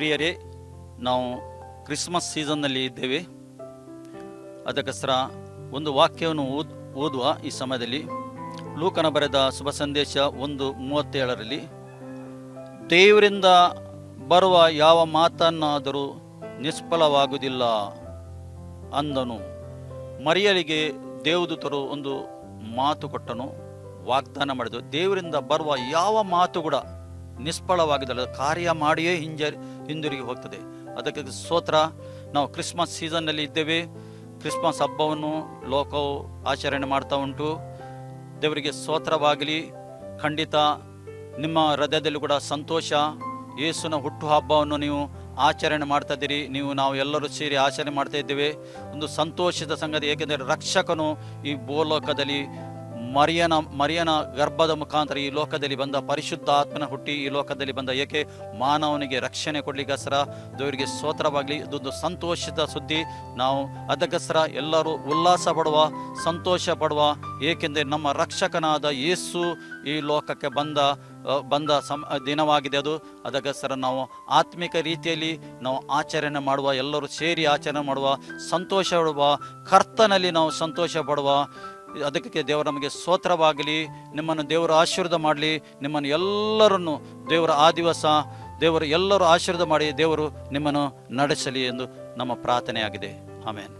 ಪ್ರಿಯರೇ, ನಾವು ಕ್ರಿಸ್ಮಸ್ ಸೀಸನ್ನಲ್ಲಿ ಇದ್ದೇವೆ. ಅದಕ್ಕೋಸ್ಕರ ಒಂದು ವಾಕ್ಯವನ್ನು ಓದ್, ಓದುವ ಈ ಸಮಯದಲ್ಲಿ ಲೂಕನ ಬರೆದ ಶುಭ ಸಂದೇಶ ಒಂದು ಮೂವತ್ತೇಳರಲ್ಲಿ, ದೇವರಿಂದ ಬರುವ ಯಾವ ಮಾತನ್ನಾದರೂ ನಿಷ್ಫಲವಾಗುವುದಿಲ್ಲ ಅಂದನು. ಮರಿಯಲಿಗೆ ದೇವದೂತರು ಒಂದು ಮಾತು ಕೊಟ್ಟನು, ವಾಗ್ದಾನ ಮಾಡಿದರು. ದೇವರಿಂದ ಬರುವ ಯಾವ ಮಾತು ಕೂಡ ನಿಷ್ಫಲವಾಗಿದ್ದಲ್ಲ ಕಾರ್ಯ ಮಾಡಿಯೇ ಹಿಂಜ, ಹಿಂದಿರುಗಿ ಹೋಗ್ತದೆ. ಅದಕ್ಕೆ ಸ್ತೋತ್ರ. ನಾವು ಕ್ರಿಸ್ಮಸ್ ಸೀಸನ್ನಲ್ಲಿ ಇದ್ದೇವೆ. ಕ್ರಿಸ್ಮಸ್ ಹಬ್ಬವನ್ನು ಲೋಕವು ಆಚರಣೆ ಮಾಡ್ತಾ ಉಂಟು. ದೇವರಿಗೆ ಸ್ತೋತ್ರವಾಗಲಿ. ಖಂಡಿತ ನಿಮ್ಮ ಹೃದಯದಲ್ಲಿ ಕೂಡ ಸಂತೋಷ. ಯೇಸುನ ಹುಟ್ಟು ಹಬ್ಬವನ್ನು ನೀವು ಆಚರಣೆ ಮಾಡ್ತಾ ಇದ್ದೀರಿ. ನೀವು ನಾವು ಎಲ್ಲರೂ ಸೇರಿ ಆಚರಣೆ ಮಾಡ್ತಾ ಇದ್ದೇವೆ. ಒಂದು ಸಂತೋಷದ ಸಂಗತಿ, ಏಕೆಂದರೆ ರಕ್ಷಕನು ಈ ಭೂಲೋಕದಲ್ಲಿ ಮರಿಯನ ಮರಿಯನ ಗರ್ಭದ ಮುಖಾಂತರ ಈ ಲೋಕದಲ್ಲಿ ಬಂದ ಪರಿಶುದ್ಧ ಆತ್ಮನ ಹುಟ್ಟಿ ಈ ಲೋಕದಲ್ಲಿ ಬಂದ ಏಕೆ? ಮಾನವನಿಗೆ ರಕ್ಷಣೆ ಕೊಡ್ಲಿಕ್ಕೋಸ್ಕರ ದೇವರಿಗೆ ಸ್ತೋತ್ರವಾಗಲಿ. ಇದೊಂದು ಸಂತೋಷದ ಸುದ್ದಿ. ನಾವು ಅದಕ್ಕೋಸ್ಕರ ಎಲ್ಲರೂ ಉಲ್ಲಾಸ ಪಡುವ, ಸಂತೋಷ ಪಡುವ, ಏಕೆಂದರೆ ನಮ್ಮ ರಕ್ಷಕನಾದ ಯೇಸು ಈ ಲೋಕಕ್ಕೆ ಬಂದ ಬಂದ ಸಮ, ದಿನವಾಗಿದೆ ಅದು. ಅದಕ್ಕೋಸ್ಕರ ನಾವು ಆತ್ಮಿಕ ರೀತಿಯಲ್ಲಿ ನಾವು ಆಚರಣೆ ಮಾಡುವ, ಎಲ್ಲರೂ ಸೇರಿ ಆಚರಣೆ ಮಾಡುವ, ಸಂತೋಷ ಪಡುವ, ಕರ್ತನಲ್ಲಿ ನಾವು ಸಂತೋಷ ಪಡುವ ಅದಕ್ಕೆ ದೇವರು ನಮಗೆ ಸ್ತೋತ್ರವಾಗಲಿ, ನಿಮ್ಮನ್ನು ದೇವರು ಆಶೀರ್ವಾದ ಮಾಡಲಿ, ನಿಮ್ಮನ್ನು ಎಲ್ಲರನ್ನು ದೇವರ ಆ ದಿವಸ, ದೇವರು ಎಲ್ಲರೂ ಆಶೀರ್ವಾದ ಮಾಡಿ ದೇವರು ನಿಮ್ಮನ್ನು ನಡೆಸಲಿ ಎಂದು ನಮ್ಮ ಪ್ರಾರ್ಥನೆಯಾಗಿದೆ. ಆಮೇಲೆ